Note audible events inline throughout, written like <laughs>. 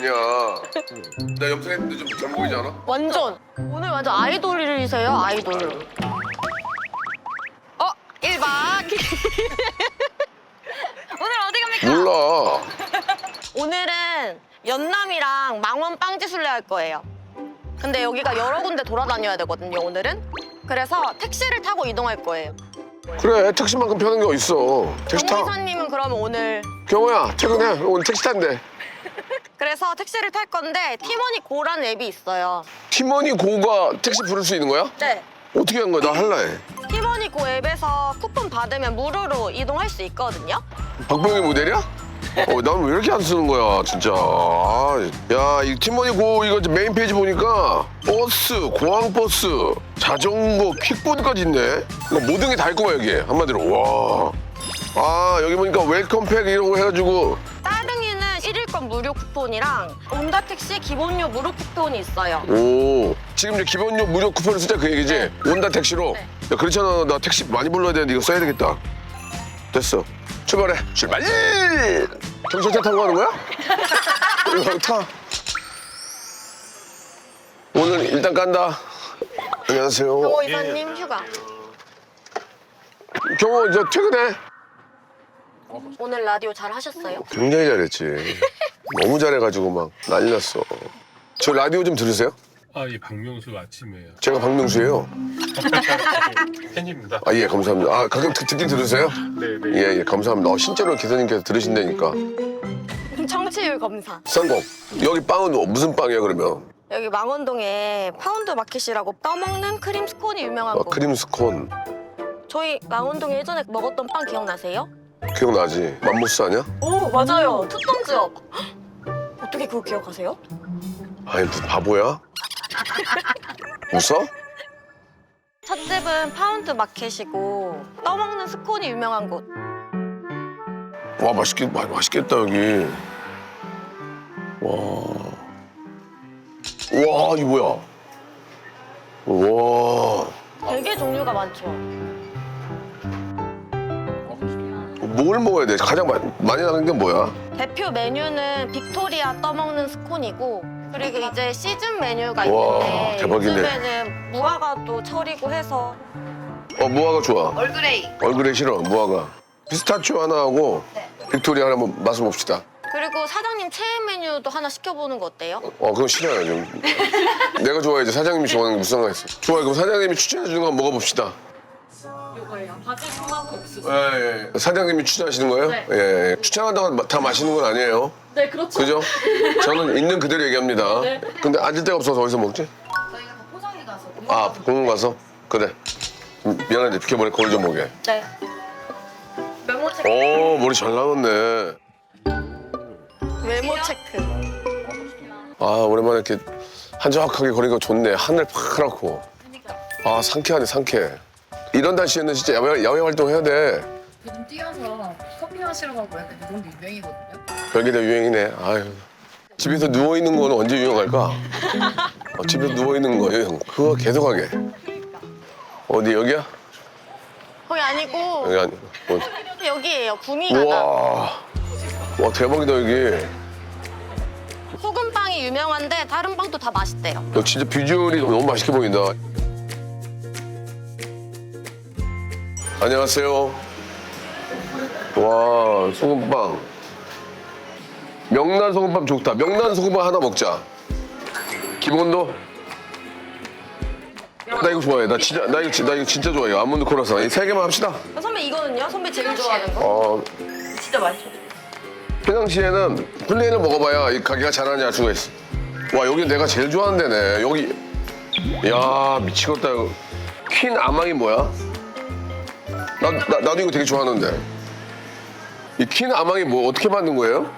아니야. 나 염색했는데 좀 젊어 보이지 않아? 완전 오늘 완전 아이돌이세요 아이돌. 어 1박 <laughs> 오늘 어디 갑니까? 몰라. 오늘은 연남이랑 망원 빵지술래 할 거예요. 근데 여기가 여러 군데 돌아다녀야 되거든요 오늘은. 그래서 택시를 타고 이동할 거예요. 그래 택시만큼 편한 게 어딨어. 택시 타. 정기사님은 그러면 오늘 경호야 퇴근해. 오늘 택시 탄대. 그래서 택시를 탈 건데 티머니 고라는 앱이 있어요. 팀원이 고가 택시 부를 수 있는 거야? 네. 어떻게 한 거야? 나 할래. 티머니 고 앱에서 쿠폰 받으면 무료로 이동할 수 있거든요. 박병희 모델이야? 어, 난 왜 이렇게 안 쓰는 거야, 진짜. 아, 야, 이 팀원이 고 이거 메인 페이지 보니까 버스, 공항버스, 자전거, 퀵보드까지 있네. 이거 모든 게 다 있구만 여기 한마디로. 와. 아, 여기 보니까 웰컴팩 이런 거 해가지고 1일권 무료 쿠폰이랑 온다 택시 기본료 무료 쿠폰이 있어요. 오 지금 이제 기본료 무료 쿠폰을 쓰자 그 얘기지? 온다 택시로? 네. 야 그렇잖아. 나 택시 많이 불러야 되는데 이거 써야 되겠다. 됐어. 출발해. 출발! 경찰차 타고 가는 거야? 이거 타. 오늘 일단 간다. 안녕하세요. 경호 이사님 휴가. 경호 저 퇴근해 오늘 라디오 잘 하셨어요? 굉장히 잘했지 너무 잘해가지고 막 난리 났어 저 라디오 좀 들으세요? 아, 이 박명수 아침이에요. 제가 박명수예요 <laughs> 팬입니다. 아 예 감사합니다 아 가끔 듣, 듣긴 들으세요? 네, 네. 예, 예, 감사합니다. 어, 실제로 기사님께서 들으신다니까. 청취율 검사. 쌍공. 여기 빵은 무슨 빵이야, 그러면? 여기 망원동에 파운드 마켓이라고 떠먹는 크림 스콘이 유명한 어, 곳. 크림 스콘. 저희 망원동에 예전에 먹었던 빵 기억나세요? 기억나지? 맘모스 아니야? 오 맞아요. 투톤즈업. 어떻게 그거 기억하세요? 아이, 무슨 바보야? 웃어? 첫 집은 파운드 마켓이고 떠먹는 스콘이 유명한 곳. 와, 맛있겠, 마, 맛있겠다, 여기. 와. 와, 이 뭐야? 와. 되게 종류가 많죠. 뭘 먹어야 돼? 가장 마, 많이 나는 게 뭐야? 대표 메뉴는 빅토리아 떠먹는 스콘이고 그리고 이제 시즌 메뉴가 와, 있는데 대박이네. 요즘에는 무화과 또 철이고 해서 어, 무화과 좋아. 얼그레이 얼굴에 싫어, 무화과. 피스타치오 하나 하고 빅토리아 하나 한번 맛을 봅시다. 그리고 사장님 최애 메뉴도 하나 시켜보는 거 어때요? 어, 그건 싫어요, 좀. <laughs> 내가 좋아해야지. 사장님이 좋아하는 게 무슨 상관 있어. 좋아요. 그럼 사장님이 추천해 주는 거 한번 먹어봅시다. 이거예요. 바질 토마 토 옥수수. 예, 예. 사장님이 추천하시는 거예요? 네. 예, 예. 추천한다고 마- 다 마시는 건 아니에요. 네, 그렇죠. 그죠? <laughs> 저는 있는 그대로 얘기합니다. 네. 근데 앉을 데가 없어서 어디서 먹지? 저희가 더 포장해 가서. 아, 공원 가서? 그래. 음, 미안한데 비켜보내 거울 좀 보게. 네. 메모 체크. 오, 머리 잘 나왔네. 메모 체크. 아, 오랜만에 이렇게 한적하게 거리가 좋네. 하늘 파랗고. 아, 상쾌하네, 상쾌해. 이런 날씨에는 진짜 야외, 야외 활동 해야 돼. 요즘 뛰어서 커피 마시러 가고 약간 이런 게 유행이거든요. 별게 다 유행이네. 아유. 집에서 누워 있는 거는 언제 유행할까? 어, 집에서 누워 있는 거 유행. 그거 계속하게. 어디 여기야? 거기 아니고 여기 아니. 어. 여기예요. 구미가다. 우와. 와 대박이다 여기. 소금빵이 유명한데 다른 빵도 다 맛있대요. 여기 진짜 비주얼이 너무 맛있게 보인다. 안녕하세요. 와 소금빵. 명란 소금빵 좋다. 명란 소금빵 하나 먹자. 기본도. 나 이거 좋아해. 나 진짜 나 이거 진- 나 이거 진짜 좋아해. 아몬드 코라상. 이세 개만 합시다. 선배 이거는요? 선배 제일 좋아하는 거? 어 진짜 맛있어. 평상시에는 플레인을 먹어봐야 이 가게가 잘하는지 알 수가 있어. 와 여기 내가 제일 좋아하는 데네. 여기 야 미치겠다. 이거. 퀸 아망이 뭐야? 나, 나 나도 이거 되게 좋아하는데. 이퀸 아망이 뭐 어떻게 만든 거예요?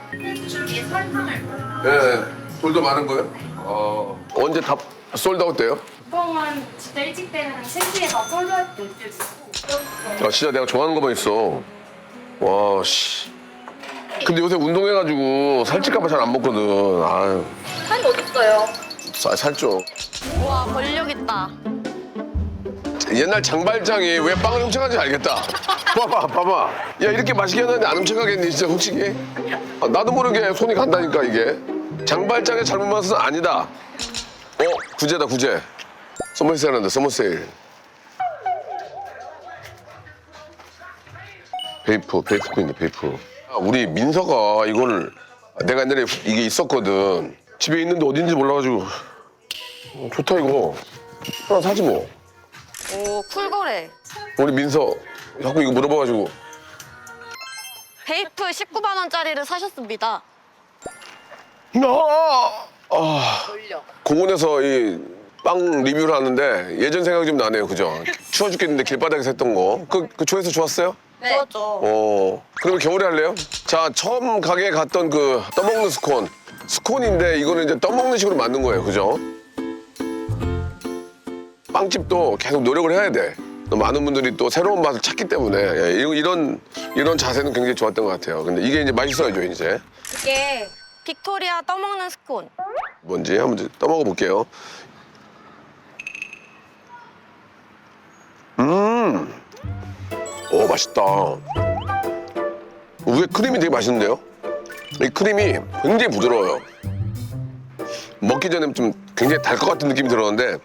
줄기에 설탕을. 예, 돌도 많은 거예요? 어 언제 다 솔드아웃 돼요? 보통은 진짜 일찍 되면 3시에서 솔드할 때 있고 아 진짜 내가 좋아하는 거만 있어. 와 씨. 근데 요새 운동해가지고 살찔까봐 잘 안 먹거든. 아유 살이 어딨어요? 살, 살쪄. 우와 권력 있다. 옛날 장발장이 왜 빵을 훔쳐가는지 알겠다. 봐봐, 봐봐. 야, 이렇게 맛있게 해놨는데 안 훔쳐가겠니, 진짜 솔직히? 아, 나도 모르게 손이 간다니까, 이게. 장발장의 잘못 맛은 아니다. 어, 구제다, 구제. 서머세일 한다, 서머세일. 베이프, 베이프 있네, 베이프. 아, 우리 민서가 이거를 내가 옛날에 이게 있었거든. 집에 있는데 어딘지 몰라가지고. 어, 좋다, 이거. 하나 사지 뭐. 오 쿨거래. 우리 민서 자꾸 이거 물어봐가지고 베이프 19만 원짜리를 사셨습니다. 나 아, 돌려. 공원에서 이 빵 리뷰를 하는데 예전 생각이 좀 나네요 그죠 추워 죽겠는데 길바닥에서 했던 거그 그 조회수 좋았어요? 네. 좋았죠. 어 그러면 겨울에 할래요? 자 처음 가게에 갔던 그 떠먹는 스콘 스콘인데 이거는 이제 떠먹는 식으로 만든 거예요 그죠? 빵집도 계속 노력을 해야 돼. 또 많은 분들이 또 새로운 맛을 찾기 때문에 예, 이런 이런 이런 자세는 굉장히 좋았던 것 같아요. 근데 이게 이제 맛있어야죠 이제. 이게 빅토리아 떠먹는 스콘. 뭔지 한번 떠먹어 볼게요. 음, 오 맛있다. 위에 크림이 되게 맛있는데요? 이 크림이 굉장히 부드러워요. 먹기 전에 좀 굉장히 달 것 같은 느낌이 들었는데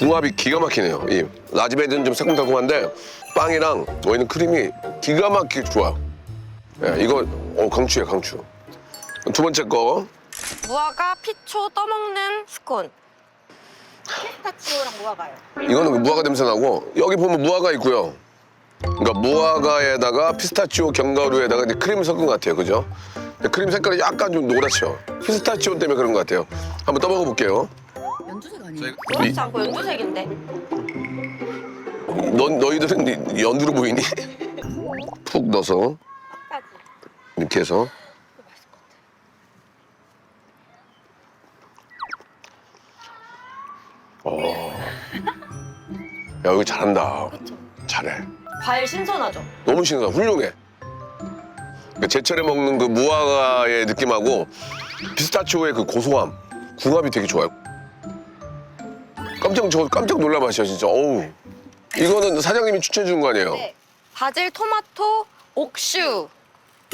궁합이 기가 막히네요. 이 라즈베리는 좀 새콤달콤한데 빵이랑 저희는 크림이 기가 막히게 좋아요. 예, 이거 어, 강추예요, 강추. 두 번째 거 무화과 피초 떠먹는 스콘. 피스타치오랑 무화과요. 이거는 그 무화과 냄새 나고 여기 보면 무화과 있고요. 그러니까 무화과에다가 피스타치오 견과류에다가 이제 크림을 섞은 것 같아요, 그죠? 근데 크림 색깔이 약간 좀 노랗죠. 피스타치오 때문에 그런 것 같아요. 한번 떠먹어 볼게요. 연두색 아니에요? 그렇지 않고 연두색인데. 너 너희들은 연두로 보이니? 푹 넣어서 이렇게 해서. 어. 야 여기 잘한다. 잘해. 과일 신선하죠. 너무 신선해. 훌륭해. 그 제철에 먹는 그 무화과의 느낌하고 피스타치오의 그 고소함, 궁합이 되게 좋아요. 깜짝 저 깜짝 놀랄 맛이야 진짜. 어우. 이거는 사장님이 추천해 주는 거 아니에요? 네. 바질 토마토 옥슈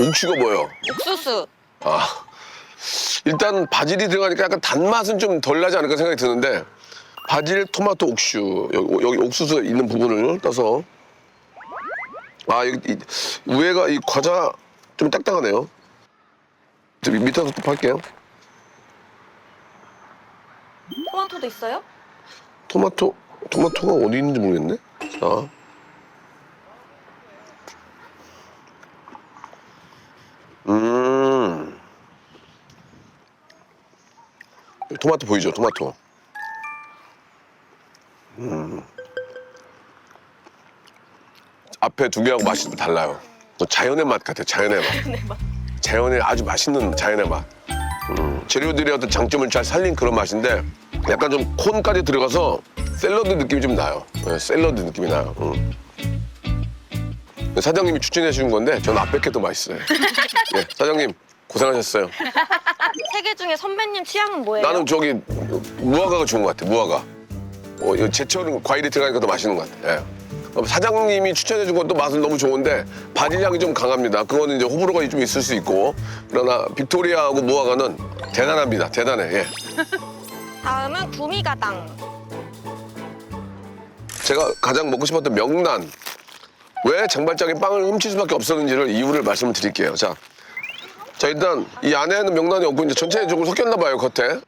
옥슈가 뭐예요? 옥수수. 아 일단 바질이 들어가니까 약간 단맛은 좀 덜 나지 않을까 생각이 드는데 바질 토마토 옥슈 여기, 여기 옥수수 있는 부분을 떠서 아 여기 이, 위에가 이 과자 좀 딱딱하네요. 저 밑- 밑에서 또 팔게요. 토마토도 있어요? 토마토 토마토가 어디 있는지 모르겠네. 자. 음. 토마토 보이죠? 토마토. 음. 앞에 두 개하고 맛이 좀 달라요. 또 자연의 맛 같아요. 자연의 맛. 자연의 아주 맛있는 자연의 맛. 음, 재료들의 어떤 장점을 잘 살린 그런 맛인데 약간 좀 콘까지 들어가서 샐러드 느낌이 좀 나요. 네, 샐러드 느낌이 나요. 음. 사장님이 추천해 주신 건데 저는 앞에 게 더 맛있어요. 네, 사장님 고생하셨어요. 세 개 중에 선배님 취향은 뭐예요? 나는 저기 무화과가 좋은 것 같아. 무화과. 어, 이거 제철 과일이 들어가니까 더 맛있는 것 같아. 예. 어, 사장님이 추천해 준 것도 맛은 너무 좋은데 바질 향이 좀 강합니다. 그거는 이제 호불호가 좀 있을 수 있고 그러나 빅토리아하고 무화과는 대단합니다. 대단해. 예. 다음은 구미가당. 제가 가장 먹고 싶었던 명란. 왜 장발장에 빵을 훔칠 수밖에 없었는지를 이유를 말씀을 드릴게요. 자, 자 일단 이 안에는 명란이 없고 이제 전체에 조금 섞였나 봐요 겉에.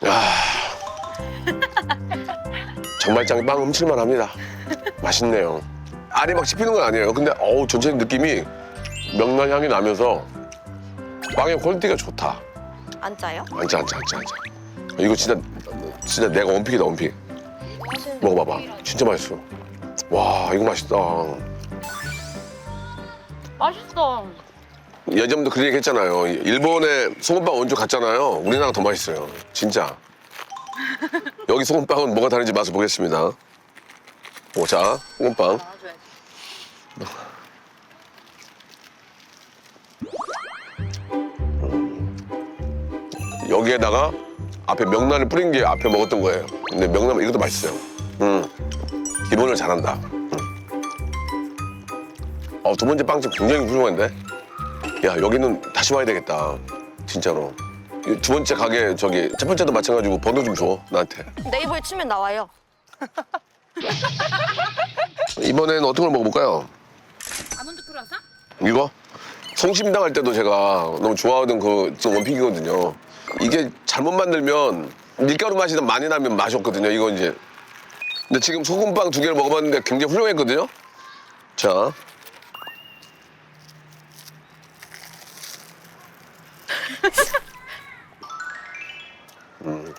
<laughs> 장발장에 빵 훔칠만 합니다. 맛있네요. 알이 막 씹히는 건 아니에요. 근데 어우 전체 느낌이 명란 향이 나면서 빵의 퀄리티가 좋다. 안 짜요? 앉아 앉아 앉아 앉아. 이거 진짜 진짜 내가 원픽이다 원픽. 먹어봐봐. 진짜 맛있어. 와 이거 맛있다. 맛있어. 예전부터 그런 얘기 했잖아요. 일본에 소금빵 원조 갔잖아요. 우리나라가 더 맛있어요. 진짜. <laughs> 여기 소금빵은 뭐가 다른지 맛을 보겠습니다. 오, 자, 소금빵. 여기에다가 앞에 명란을 뿌린 게 앞에 먹었던 거예요. 근데 명란 이것도 맛있어요. 음, 기본을 잘한다. 음. 어, 두 번째 빵집 굉장히 훌륭한데? 야, 여기는 다시 와야 되겠다. 진짜로. 이두 번째 가게 저기 첫 번째도 마찬가지고 번호 좀 줘, 나한테. 네이버에 치면 나와요. 이번에는 어떤 걸 먹어볼까요? 이거? 성심당 할 때도 제가 너무 좋아하던 그 원픽이거든요. 이게 잘못 만들면 밀가루 맛이 많이 나면 맛이 없거든요. 이거 이제. 근데 지금 소금빵 두 개를 먹어봤는데 굉장히 훌륭했거든요. 자. 음.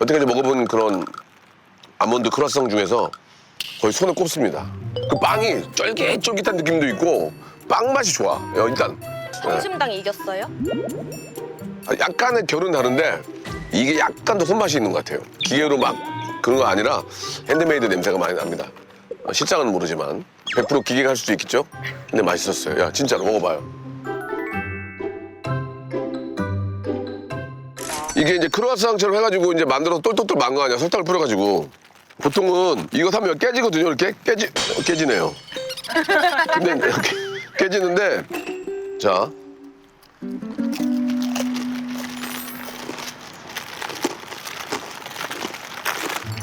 여태까지 먹어본 그런 아몬드 크로아상 중에서 거의 손에 꼽습니다. 그 빵이 쫄깃쫄깃한 느낌도 있고 빵 맛이 좋아. 야, 일단 성심당이 이겼어요? 아, 약간의 결은 다른데 이게 약간 더 손맛이 있는 것 같아요. 기계로 막 그런 거 아니라 핸드메이드 냄새가 많이 납니다. 어, 실장은 모르지만 100% 기계가 할 수도 있겠죠. 근데 맛있었어요. 야 진짜로 먹어봐요. 이게 이제 크로아상처럼 해가지고 이제 만들어서 똘똘똘 만거 아니야 설탕을 뿌려가지고 보통은 이거 사면 깨지거든요. 이렇게 깨지 어, 깨지네요. 근데 <laughs> 이렇게 깨지는데 자.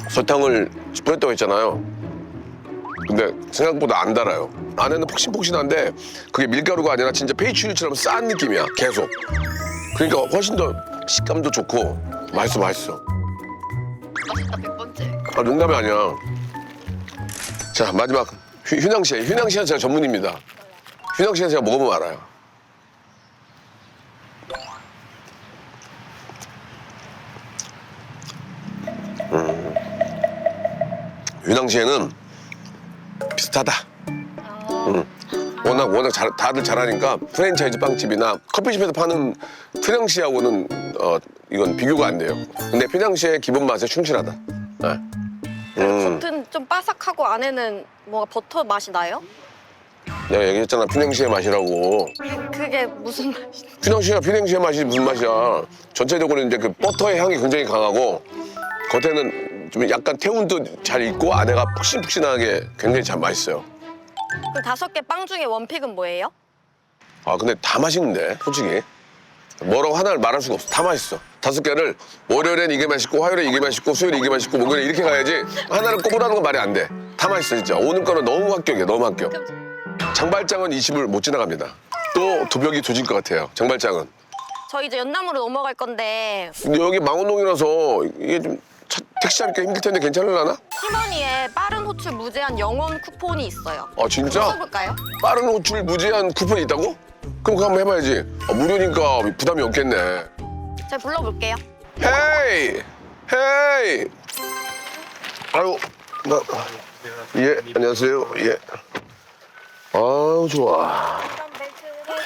설탕을 뿌렸다고 했잖아요. 근데 생각보다 안 달아요. 안에는 폭신폭신한데 그게 밀가루가 아니라 진짜 페이츄리처럼 싼 느낌이야 계속. 그러니까 훨씬 더 식감도 좋고 맛있어 맛있어. 아 농담이 아니야. 자 마지막. 휴, 휘낭시에 휘낭시에 제가 전문입니다. 휘낭시에 제가 먹어보면 알아요. 음. 휘낭시에는 비슷하다. 음. 워낙 워낙 잘, 다들 잘하니까 프랜차이즈 빵집이나 커피숍에서 파는 휘낭시하고는 어, 이건 비교가 안 돼요. 근데 휘낭시의 기본 맛에 충실하다. 네. 음. 겉은 좀 바삭하고 안에는 뭔가 버터 맛이 나요? 내가 얘기했잖아 피냉시의 맛이라고 그게 무슨 맛이? 피냉시가 피냉시의 맛이 무슨 맛이야 전체적으로 이제 그 버터의 향이 굉장히 강하고 겉에는 좀 약간 태운도 잘 있고 안에가 푹신푹신하게 굉장히 잘 맛있어요 그럼 다섯 개 빵 중에 원픽은 뭐예요? 아 근데 다 맛있는데 솔직히 뭐라고 하나를 말할 수가 없어 다 맛있어 다섯 개를 월요일엔 이게 맛있고 화요일에 이게 맛있고 수요일에 이게 맛있고 목요일에 이렇게 가야지 하나를 꼽으라는 건 말이 안 돼 다 맛있어 진짜 오늘 거는 너무 합격이야 너무 합격 장발장은 20을 못 지나갑니다 또 도벽이 도질 것 같아요 장발장은 저 이제 연남으로 넘어갈 건데 근데 여기 망원동이라서 이게 좀 차- 택시 잡기 힘들 텐데 괜찮을라나? 티머니에 빠른 호출 무제한 영원 쿠폰이 있어요. 아 진짜? 써볼까요? 빠른 호출 무제한 쿠폰이 있다고? 그럼 그거 한번 해봐야지 아, 무료니까 부담이 없겠네 제가 불러볼게요. 헤이 헤이 아유 나 예 안녕하세요 예 아우 좋아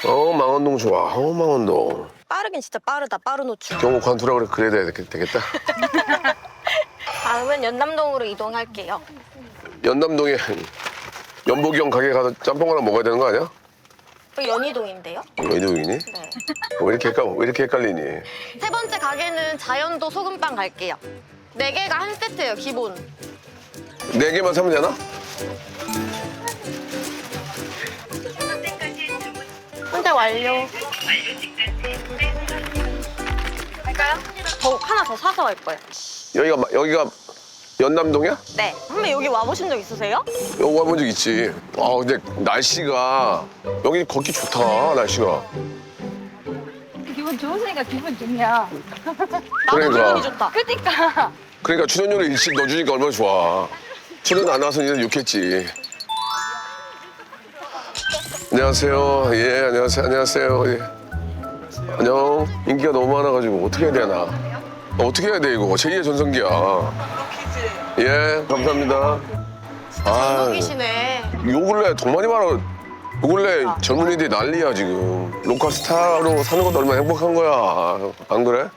어 망원동 좋아 어 망원동 빠르긴 진짜 빠르다. 빠른 호출. 경호 관투라 그래 그래야 되- 되겠다 <laughs> 다음은 연남동으로 이동할게요. 연남동에 연복이 형 가게 가서 짬뽕 하나 먹어야 되는 거 아니야? 또 연희동인데요. 연복이니? 네. 왜 이렇게 헷갈 왜 이렇게 헷갈리니? 세 번째 가게는 자연도 소금빵 갈게요. 네 개가 한 세트예요. 기본. 네 개만 사면 되나? 혼자 완료. 갈까요? 더 하나 더 사서 갈 거예요. 여기가 마- 여기가 연남동이야? 네. 선배 여기 와보신 적 있으세요? 여기 와본 적 있지. 아 근데 날씨가 여기 걷기 좋다 날씨가. 기분 좋으니까 기분 좋냐. 나도 그러니까. 기분이 좋다. 그러니까 그러니까 출연료를 일찍 넣어주니까 얼마나 좋아. 출연 안 와서 니는 욕했지. 안녕하세요. 예 안녕하세요. 안녕하세요. 예. 안녕. 인기가 너무 많아가지고 어떻게 해야 되나? 어, 어떻게 해야 돼 이거? 제2의 전성기야. 예 감사합니다. 아. 전국이시네. 요 근래 더 많이 말아. 요 근래 젊은이들이 난리야 지금. 로컬 스타로 사는 것도 얼마나 행복한 거야. 안 그래?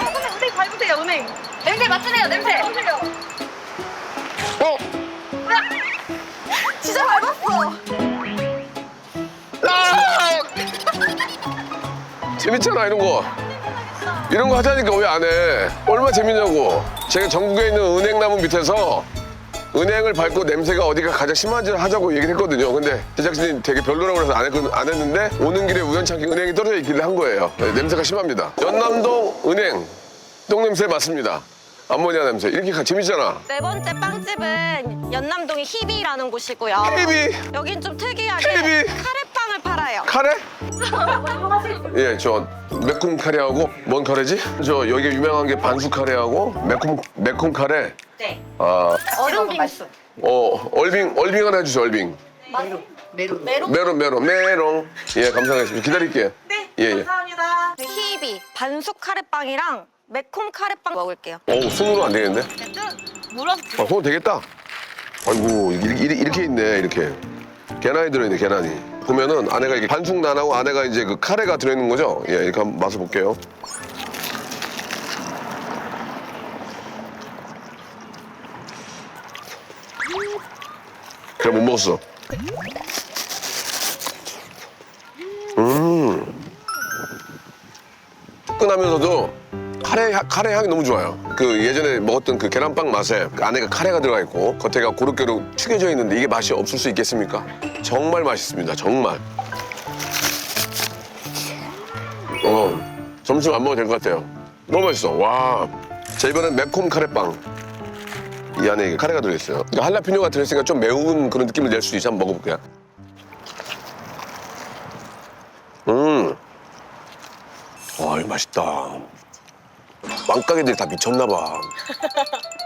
은행 밟으세요 은행. 냄새 맡으세요 냄새. 어? <laughs> 진짜 밟았어. 재밌잖아 이런 거. 이런 거 하자니까 왜 안 해? 얼마나 재밌냐고. 제가 전국에 있는 은행나무 밑에서 은행을 밟고 냄새가 어디가 가장 심한지 하자고 얘기를 했거든요. 근데 제작진이 되게 별로라고 해서 안, 했, 안 했는데 오는 길에 우연찮게 은행이 떨어져 있길래 한 거예요. 네, 냄새가 심합니다. 연남동 은행 똥냄새 맞습니다. 암모니아 냄새. 이렇게 가- 재밌잖아. 네 번째 빵집은 연남동의 희비라는 곳이고요. 케이비 여긴 좀 특이하게 케이비. 카레 빵을 팔아요. 카레? <laughs> 예, 저 매콤 카레하고 뭔 카레지? 저 여기 유명한 게 반숙 카레하고 매콤 매콤 카레. 네. 아, 얼음 빙수. 어 얼빙 얼빙 하나 해주세요. 얼빙. 메론. 메론 메론 메론 메론. 예, 감사하겠습니다. 기다릴게요. 네. 예, 예. 감사합니다. 희비 반숙 카레빵이랑 매콤 카레빵 먹을게요. 어, 손으로 안 되겠는데? 물어서 아, 손 되겠다. 아이고 이렇게, 이렇게 있네 이렇게. 계란이 들어있네 계란이. 보면은 안에가 이게 반숙 난하고 안에가 이제 그 카레가 들어있는 거죠? 예, 이렇게 한번 맛을 볼게요. 그래 못 먹었어. 음. 뜨끈하면서도 카레, 향- 카레 향이 너무 좋아요. 그 예전에 먹었던 그 계란빵 맛에 그 안에가 카레가 들어가 있고 겉에가 고르게로 튀겨져 있는데 이게 맛이 없을 수 있겠습니까? 정말 맛있습니다. 정말. 어, 점심 안 먹어도 될 것 같아요. 너무 맛있어. 와. 자, 이번엔 매콤 카레빵. 이 안에 카레가 들어있어요. 그러니까 할라피뇨가 들어있으니까 좀 매운 그런 느낌을 낼수 있어. 한번 먹어볼게요. 음. 와, 이거 맛있다. 빵가게들이 다 미쳤나 봐.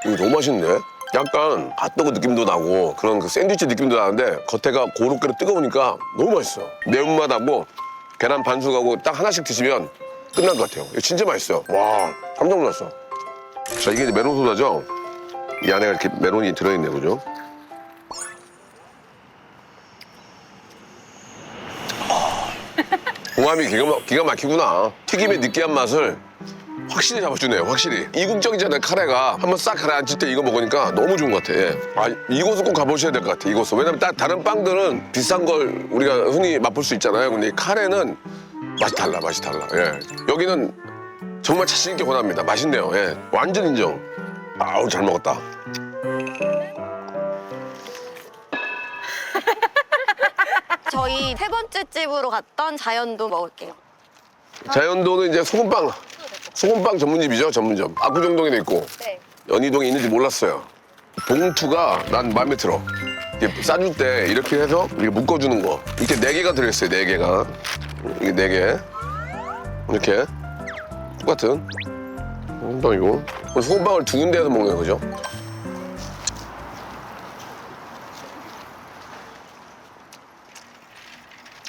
이거 너무 맛있네. 약간 핫도그 느낌도 나고 그런 그 샌드위치 느낌도 나는데 겉에가 고로케로 뜨거우니까 너무 맛있어. 매운맛하고 계란 반숙하고 딱 하나씩 드시면 끝난 것 같아요. 이거 진짜 맛있어요. 와, 깜짝 놀랐어. 자, 이게 이제 메론 소다죠? 이 안에 이렇게 메론이 들어있네, 그죠? <laughs> 궁합이 기가, 막- 기가 막히구나. 튀김의 느끼한 맛을 확실히 잡아주네요, 확실히. 이국적이잖아요, 카레가. 한번 싹 가라앉을 때 이거 먹으니까 너무 좋은 것 같아. 예. 아, 이곳은 꼭 가보셔야 될 것 같아, 이곳은. 왜냐면 다, 다른 빵들은 비싼 걸 우리가 흔히 맛볼 수 있잖아요. 근데 이 카레는 맛이 달라, 맛이 달라. 예. 여기는 정말 자신 있게 권합니다. 맛있네요. 예. 완전 인정. 아우, 잘 먹었다. <laughs> 저희 세 번째 집으로 갔던 자연도 먹을게요. 자연도는 이제 소금빵, 소금빵 전문집이죠, 전문점. 압구정동에도 있고. 네. 연희동에 있는지 몰랐어요. 봉투가 난 마음에 들어. 이게 싸줄 때 이렇게 해서 이렇게 묶어주는 거. 이렇게 네 개가 들어있어요, 네 개가. 이게 네 개. 이렇게. 똑같은. 소금빵이고. 소금빵을 두 군데에서 먹는 거죠.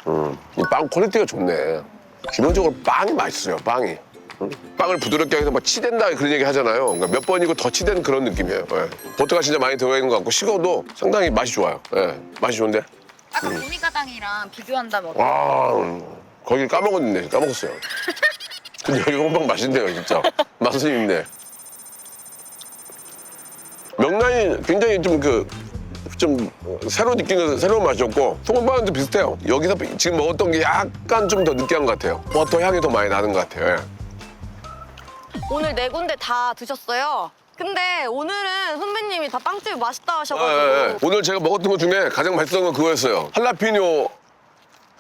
음, 이 빵 퀄리티가 좋네. 기본적으로 빵이 맛있어요, 빵이. 응? 빵을 부드럽게 해서 막 치댄다 그런 얘기 하잖아요. 그러니까 몇 번이고 더 치댄 그런 느낌이에요. 예. 버터가 진짜 많이 들어가 있는 것 같고 식어도 상당히 맛이 좋아요. 예. 맛이 좋은데? 아까 보니가당이랑 비교한다면 어때? 와, 음, 거기 까먹었네. 까먹었어요. 근데 여기 호빵 맛있네요, 진짜. 맛은 있네. 명란이 굉장히 좀 그, 좀 새로 느끼는 새로운 맛이었고 소금빵은 좀 비슷해요. 여기서 지금 먹었던 게 약간 좀 더 느끼한 것 같아요. 버터 향이 더 많이 나는 것 같아요. 예. 오늘 네 군데 다 드셨어요. 근데 오늘은 선배님이 다 빵집이 맛있다 하셔가지고 예, 예. 오늘 제가 먹었던 것 중에 가장 맛있었던 건 그거였어요. 할라피뇨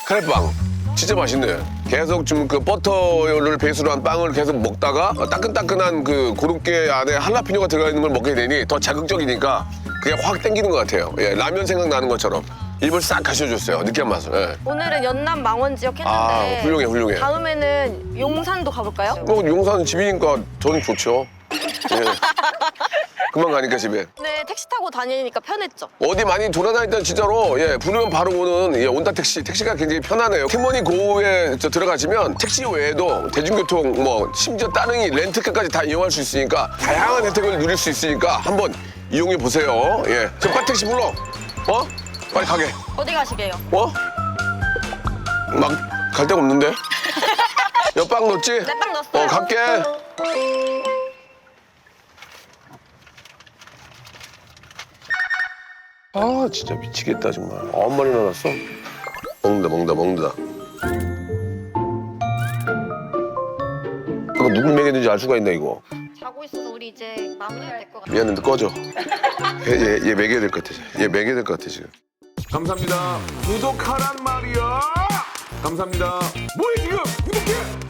카레빵. 진짜 맛있네. 계속 좀그 버터를 베이스로 한 빵을 계속 먹다가 따끈따끈한 그 고로케 안에 할라피뇨가 들어가 있는 걸 먹게 되니 더 자극적이니까 그게 확 땡기는 것 같아요. 예, 라면 생각나는 것처럼. 입을 싹 가셔줬어요. 느끼한 맛을. 예. 오늘은 연남 망원 지역 했는데 아, 훌륭해, 훌륭해. 다음에는 용산도 가볼까요? 뭐 용산 집이니까 저는 좋죠. 예. 금방 가니까 집에. 네, 택시 타고 다니니까 편했죠. 어디 많이 돌아다닐 때 진짜로 예 부르면 바로 오는 예, 온다 택시 택시가 굉장히 편하네요. 티머니 고에 저 들어가시면 택시 외에도 대중교통 뭐 심지어 따릉이 렌트카까지 다 이용할 수 있으니까 다양한 혜택을 누릴 수 있으니까 한번 이용해 보세요. 예, 저 빨리 택시 불러. 어? 빨리 가게. 어디 가시게요? 뭐? 어? 막 갈 데가 없는데? <laughs> 옆방 넣지? 내 빵 넣었어. 어, 갈게. 아, 진짜 미치겠다, 정말. 아홉 마리 나왔어. 먹는다, 먹는다, 먹는다. 그거 누굴 먹였는지 알 수가 있나, 이거? 자고 있어서 우리 이제 마무리해야 될 것 같아. 미안한데 꺼져. 얘, 얘, 얘 먹여야 될 것 같아. 얘 먹여야 될 것 같아, 지금. 감사합니다. 구독하란 말이야. 감사합니다. 뭐해 지금? 구독해.